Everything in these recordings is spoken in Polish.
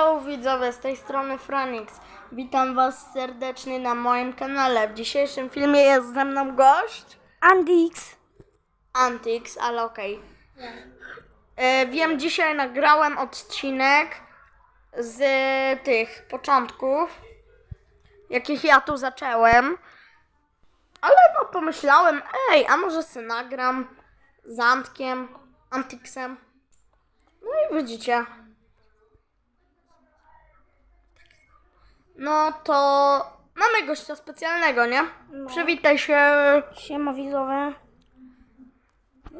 Hello widzowie, z tej strony Franix. Witam was serdecznie na moim kanale. W dzisiejszym filmie jest ze mną gość Andix. Antix, ale okej. E, Wiem, dzisiaj nagrałem odcinek z tych początków, jakich ja tu zacząłem. Ale no pomyślałem, ej, a może se nagram z Antkiem, Antixem. No i widzicie. No to mamy gościa specjalnego, nie? Przywitaj się Siema widzowie.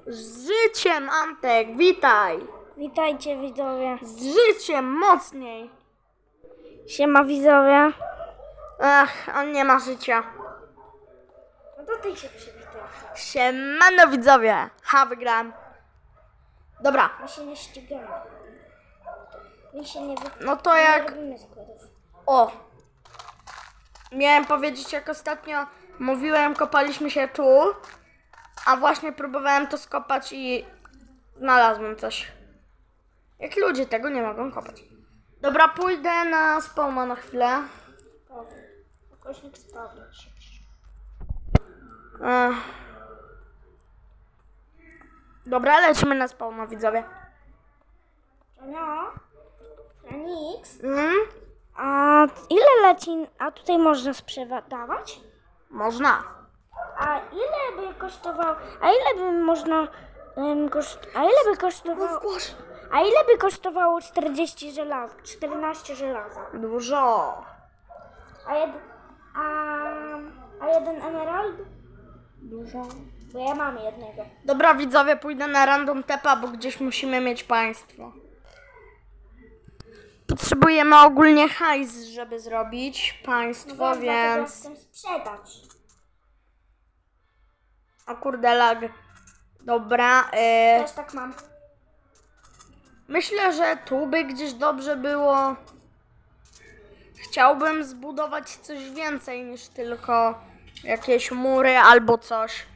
z życiem, Antek, witaj. Witajcie widzowie. Z życiem, mocniej. Siema widzowie. Ach, on nie ma życia. No to ty się przywitaj. Siemano widzowie. Ha, wygrałem. Dobra, My się nie ścigamy. My się nie, wy... no to nie jak... robimy składów. O! Miałem powiedzieć, jak ostatnio mówiłem, kopaliśmy się tu, a właśnie próbowałem to skopać i znalazłem coś. Jak ludzie tego nie mogą kopać. Dobra, pójdę na spawna na chwilę. Kośnik sprawdź. Ech. Dobra, lecimy na spawna, widzowie. Żania? Franix? Mm? A ile leci... A tutaj można sprzedawać? Można. A ile by kosztował... A ile by można... Um, koszt... A ile by kosztowało... A ile by kosztowało 40 żelaza? 14 żelaza? Dużo. A, jed... a... A jeden emerald? Dużo. Bo ja mam jednego. Dobra, widzowie, pójdę na random tepa, bo gdzieś musimy mieć państwo. Potrzebujemy ogólnie hajs, żeby zrobić państwo, No więc... chcę sprzedać. O kurde, lag. Dobra, y... Też tak mam. myślę, że tu by gdzieś dobrze było. Chciałbym zbudować coś więcej niż tylko jakieś mury albo coś.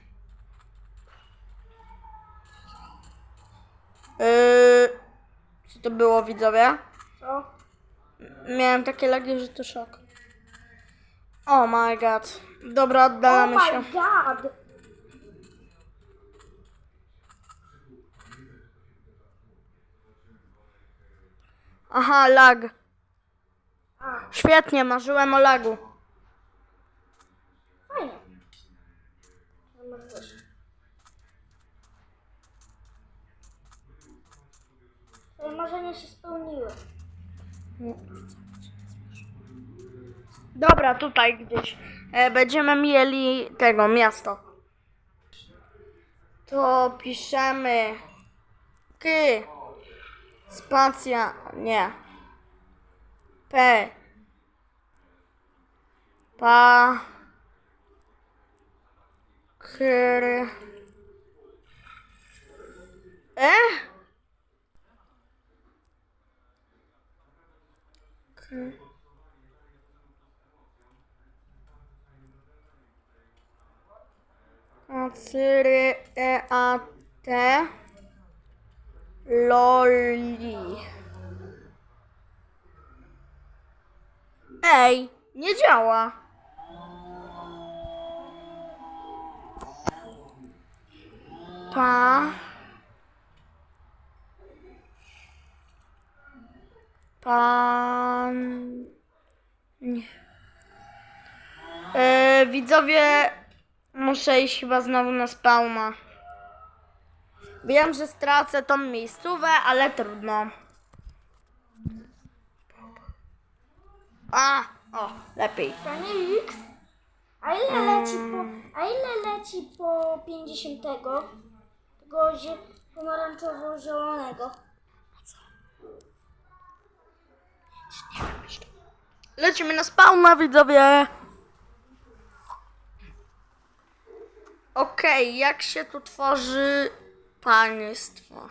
Yy, co to było, widzowie? Co? Miałem takie lagi, że to szok. Oh my god. Dobra, Oh oddalamy się. my god! Aha, lag. Świetnie, marzyłem o lagu. fajnie. Marzenia się spełniły. Dobra, tutaj gdzieś. E, będziemy mieli tego miasto. To piszemy. K. Spacja. Nie. P. Pa. Kr. E Cyry e a t loli. Ej, nie działa. Pa. Pan. Nie. E, widzowie, muszę iść chyba znowu na spawna. Wiem, że stracę tą miejscówę, ale trudno. A, o, lepiej. Franix? A ile leci po... A ile leci po 50 tego? Tego zie- pomarańczowo-zielonego? Lecimy na spawna, widzowie. Okej, jak się tu tworzy państwo?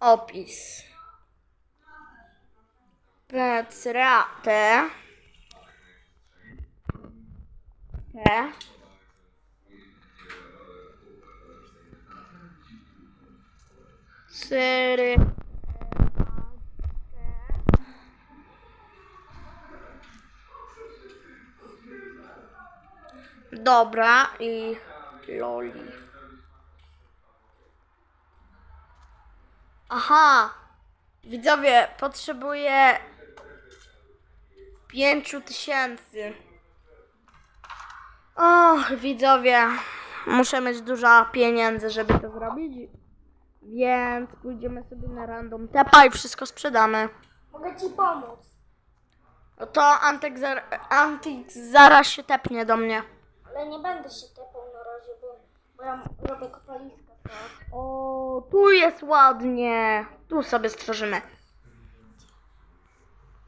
Opis. Pecrate. Te. Syry. Dobra, i loli. Aha. Widzowie, potrzebuję pięciu tysięcy. Och, widzowie, muszę mieć dużo pieniędzy, żeby to zrobić. Więc pójdziemy sobie na random tepa i wszystko sprzedamy. Mogę ci pomóc. No to Antek, zar Antik zaraz się tepnie do mnie. Ale nie będę się tepał na razie, bo, bo ja robię kopaliska. Tak? O, tu jest ładnie. Tu sobie stworzymy.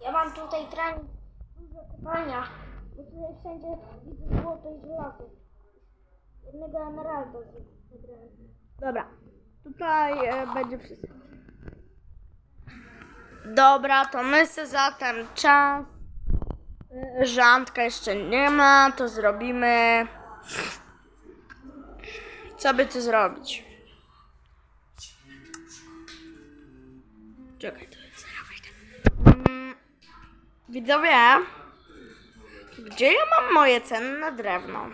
Ja mam tutaj trening dużo kopania, bo tutaj wszędzie widzę złoto i żelazo. Jednego emeralda zebrałem. Dobra, tutaj e, będzie wszystko. Dobra, to my se za ten czas. E, że Antka jeszcze nie ma, to zrobimy. Co by tu zrobić? Czekaj, to zaraz wejdę. Mm, Widzowie, gdzie ja mam moje cenne drewno?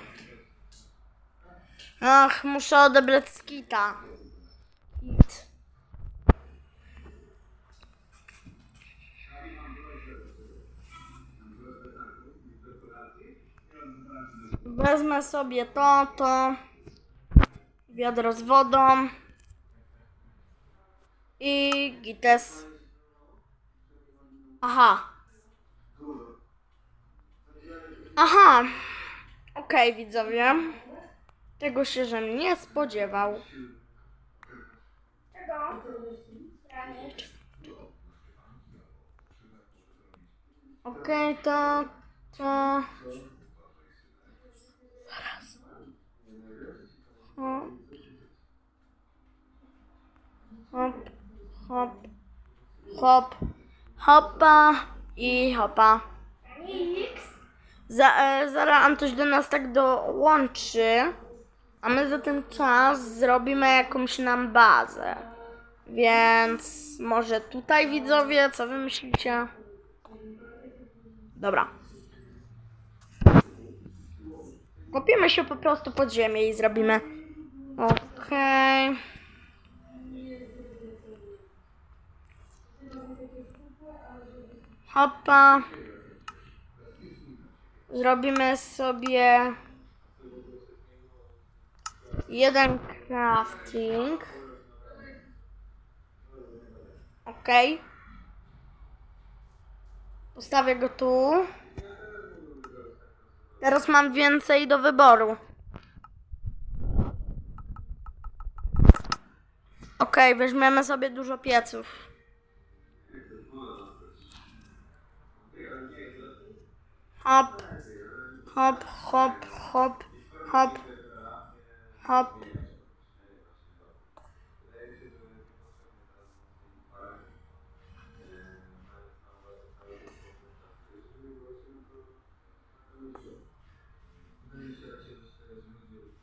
Ach, muszę odebrać skita. Wezmę sobie to, to. Wiadro z wodą. I gites. Aha. Aha. Okej, widzowie. Tego się, żem nie spodziewał. Czego? Okej, to, to... Hop. Hop, hop, hop, hopa i hopa. Za, e, zaraz Antoś do nas tak dołączy, a my za ten czas zrobimy jakąś nam bazę. Więc może tutaj widzowie, co wy myślicie? Dobra. Kopiemy się po prostu pod ziemię i zrobimy. Okej. Hopa. Zrobimy sobie jeden crafting. Ok. Postawię go tu. Teraz mam więcej do wyboru. Ok, weźmiemy sobie dużo pieców. Hop, hop, hop, hop, hop, hop.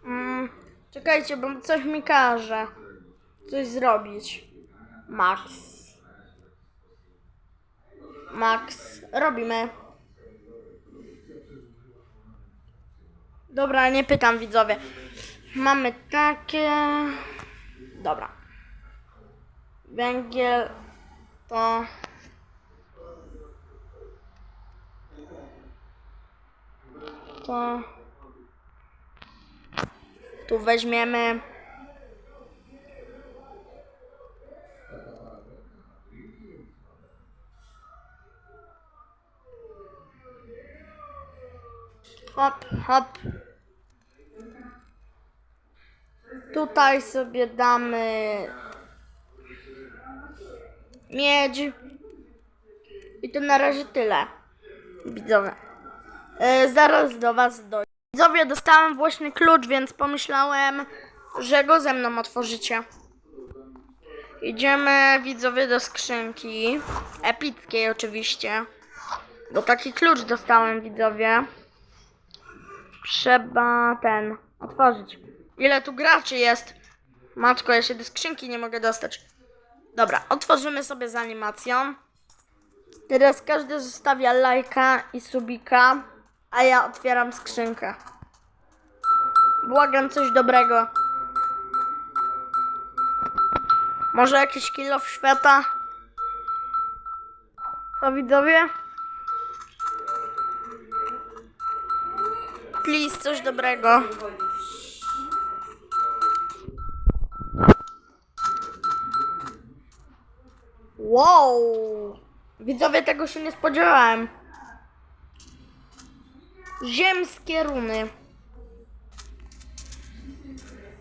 Mm, czekajcie, bo coś mi każe. Coś zrobić. Max. Max. Robimy. Dobra, nie pytam widzowie. Mamy takie. Dobra. Węgiel to. To. Tu weźmiemy. Hop, hop. Tutaj sobie damy miedź. I to na razie tyle. Widzowie. E, zaraz do Was dojdę. Widzowie, dostałem właśnie klucz, więc pomyślałem, że go ze mną otworzycie. Idziemy, widzowie, do skrzynki. Epickiej oczywiście. Bo taki klucz dostałem, widzowie. Trzeba ten otworzyć. Ile tu graczy jest? Matko, ja się do skrzynki nie mogę dostać. Dobra, otworzymy sobie z animacją. Teraz każdy zostawia lajka i subika, a ja otwieram skrzynkę. Błagam coś dobrego. Może jakiś kill of świata? Co widzowie? Please, coś dobrego. Wow! Widzowie, tego się nie spodziewałem. Ziemskie runy.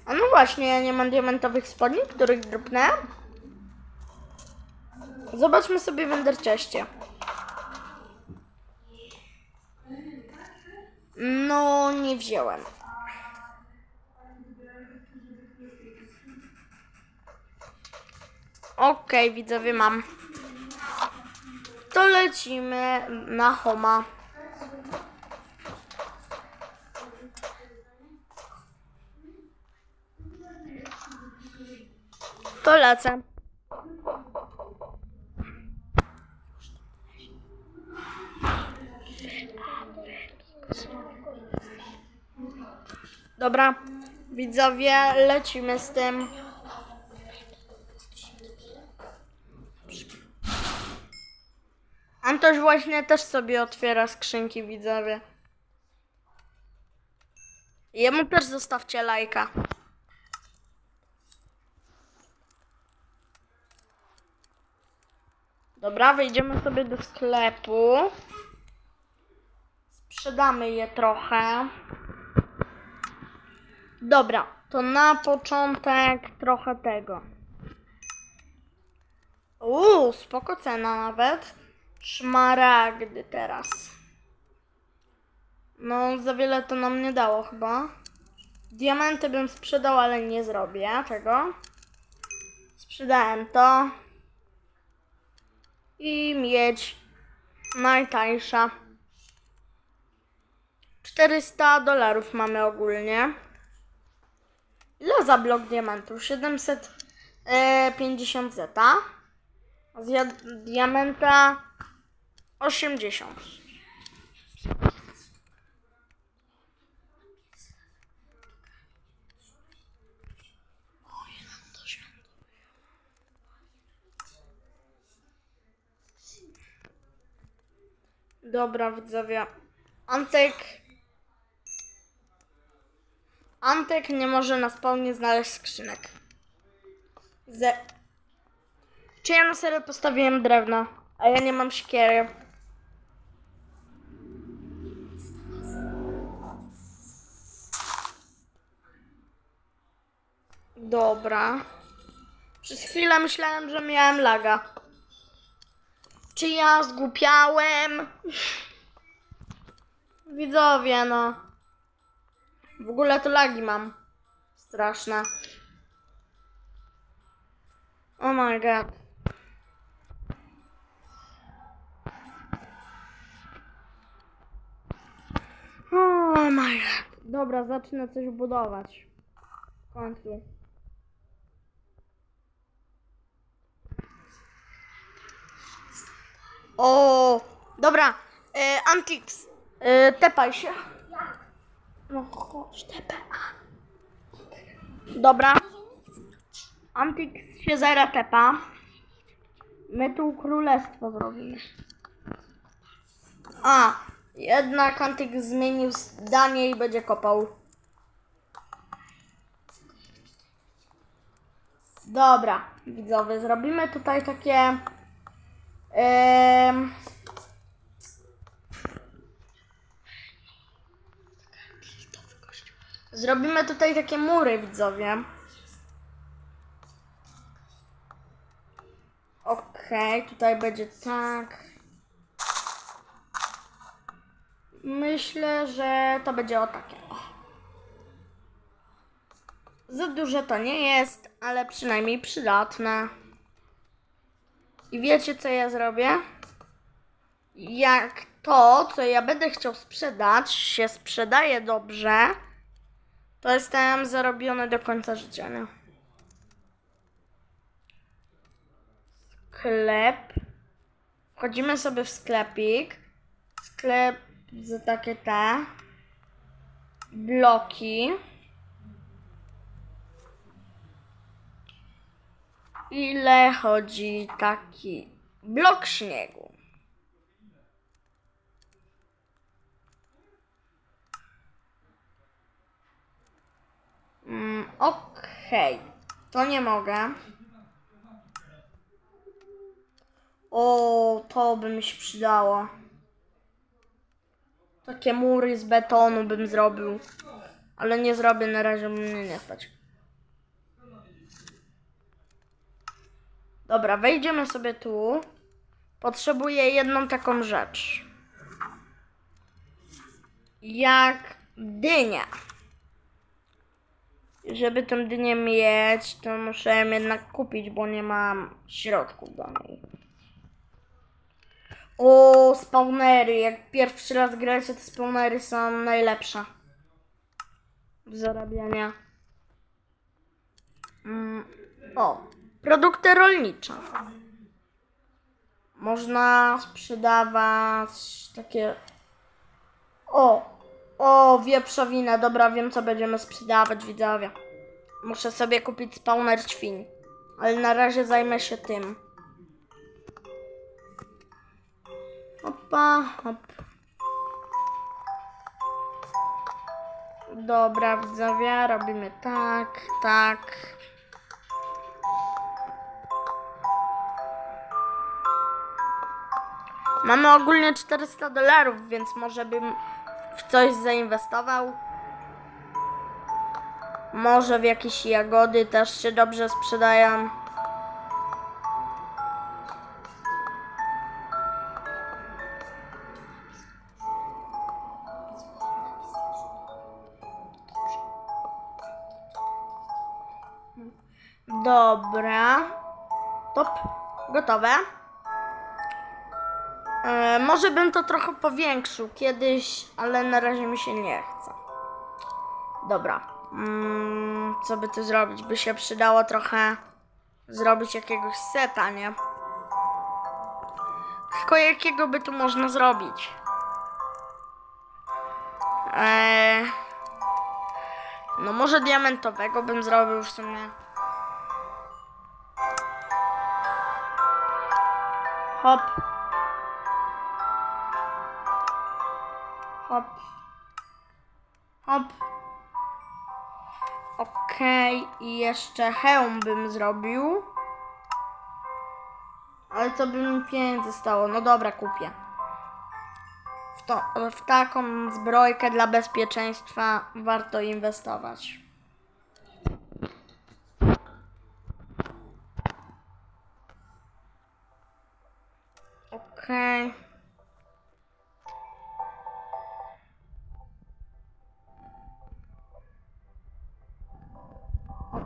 A no właśnie, ja nie mam diamentowych spodni, których dropnę. Zobaczmy sobie w Enderczeście. No, nie wziąłem. Okej, widzowie, mam. To lecimy na Homa. To lecę. Dobra, widzowie, lecimy z tym. Antoś właśnie też sobie otwiera skrzynki, widzowie. Jemu też zostawcie lajka. Dobra, wejdziemy sobie do sklepu. Sprzedamy je trochę. Dobra, to na początek trochę tego. Uuu, spoko cena nawet. Szmaragdy teraz. No, za wiele to nam nie dało chyba. Diamenty bym sprzedał, ale nie zrobię tego. Sprzedałem to. I miedź najtańsza. 400 dolarów mamy ogólnie. Ile za blok diamentów? 750 zeta. A z diamenta 80. Dobra, widzowie. Antek. Antek nie może na spawnie znaleźć skrzynek. Ze... Czy ja na serio postawiłem drewno, a ja nie mam siekiery. Dobra. Przez chwilę myślałem, że miałem laga. Czy ja zgłupiałem? Widzowie, no. W ogóle to lagi mam. Straszne. Oh my god. Oh my god. Dobra, zacznę coś budować. W końcu. O, dobra. E, Antix, e, tepaj się. No chodź, tepaj. Dobra. Antix się zera tepa. My tu królestwo zrobimy. A, jednak Antix zmienił zdanie i będzie kopał. Dobra, widzowie, zrobimy tutaj takie... Em, Zrobimy tutaj takie mury, widzowie. Okej, tutaj będzie tak. Myślę, że to będzie o takie. Za duże to nie jest, ale przynajmniej przydatne. I wiecie, co ja zrobię? Jak to, co ja będę chciał sprzedać, się sprzedaje dobrze, to jest tam zarobione do końca życia. No. Sklep. Wchodzimy sobie w sklepik. Sklep za takie te bloki. Ile chodzi taki blok śniegu? Mm, Okej, to nie mogę. O, to by mi się przydało. Takie mury z betonu bym zrobił. Ale nie zrobię na razie, mnie nie stać. Dobra, wejdziemy sobie tu. Potrzebuję jedną taką rzecz. Jak dynia. Żeby tę dynię mieć, to muszę ją jednak kupić, bo nie mam środków do niej. O, spawnery. Jak pierwszy raz gracie, te spawnery są najlepsze. Do zarabiania. Mm, o, produkty rolnicze. Można sprzedawać takie. O, o, wieprzowinę. Dobra, wiem co będziemy sprzedawać, widzowie. Muszę sobie kupić spawner świń. Ale na razie zajmę się tym. Opa, hop. Dobra, widzowie, robimy tak, tak. Mamy ogólnie 400 dolarów, więc może bym w coś zainwestował. Może w jakieś jagody też się dobrze sprzedają. Dobra. Top. Gotowe. Może bym to trochę powiększył kiedyś, ale na razie mi się nie chce. Dobra. Mm, co by tu zrobić? By się przydało trochę zrobić jakiegoś seta, nie? Tylko jakiego by tu można zrobić? Eee, no może diamentowego bym zrobił w sumie. Hop. Hop. Hop. Okej, i jeszcze hełm bym zrobił. Ale to by mi pieniędzy stało. No dobra, kupię. W, to, w taką zbrojkę dla bezpieczeństwa warto inwestować.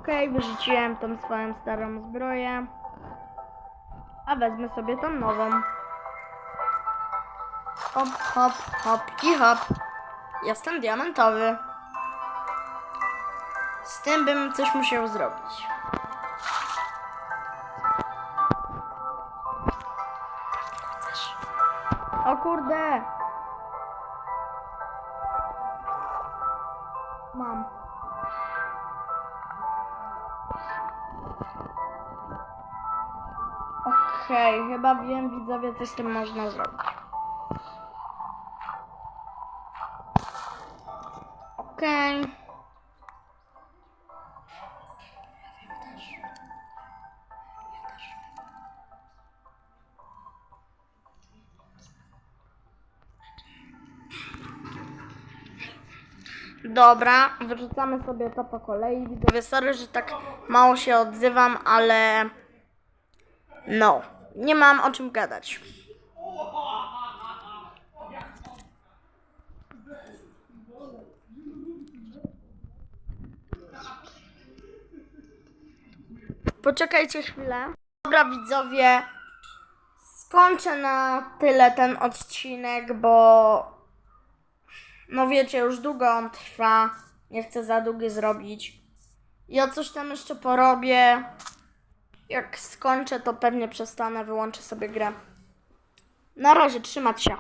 Okej, wyrzuciłem tą swoją starą zbroję. A wezmę sobie tą nową. Hop, hop, hop i hop. Jestem diamentowy. Z tym bym coś musiał zrobić. O kurde! Okej, chyba wiem widzowie, co z tym można zrobić. Okej. Dobra, wyrzucamy sobie to po kolei. Widzowie, sorry, że tak mało się odzywam, ale no, nie mam o czym gadać. Poczekajcie chwilę. Dobra, widzowie, skończę na tyle ten odcinek, bo no wiecie, już długo on trwa. Nie chcę za długi zrobić. Ja coś tam jeszcze porobię. Jak skończę, to pewnie przestanę, wyłączę sobie grę. Na razie, trzymać się.